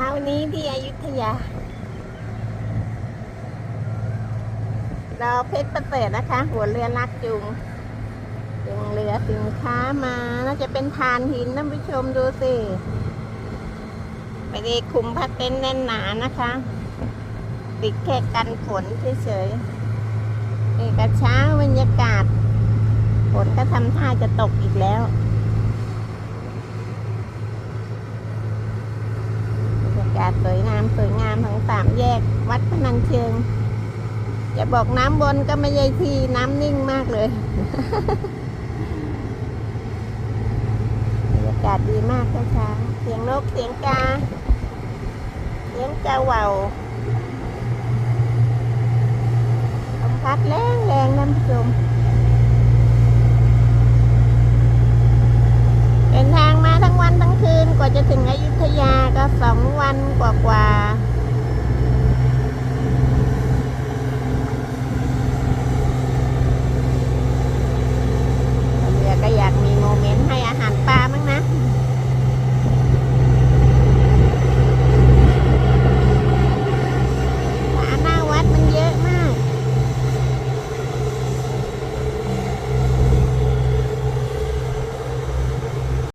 ช้านี้ที่อยุธยา เราเพชรประเสริฐนะคะ หัวเรือลักจูงจูงเรือสินค้ามาน่าจะเป็นทานหินท่านผู้ชมดูสิไม่ได้คุมพัดเต็นแน่นหนานะคะ ติดแค่กันฝนเฉยๆนี่กระเช้าบรรยากาศฝนก็ทำท่าจะตกอีกแล้ว บรรยา กาศสวยงามสวยงามทั้งสามแยก วัดพนัญเชิง จะบอกน้ำบนก็ไม่ใช่ทีน้ำนิ่งมากเลยบรรยากาศดีมากเช้าเสียงนกเสียงกา เสียงกาเว่าลมพัดแรงแรงนผู้ชมเดินทางมาทั้งวันทั้งคืนกว่าจะถึงอยุ ธยาก็สองวันกว่า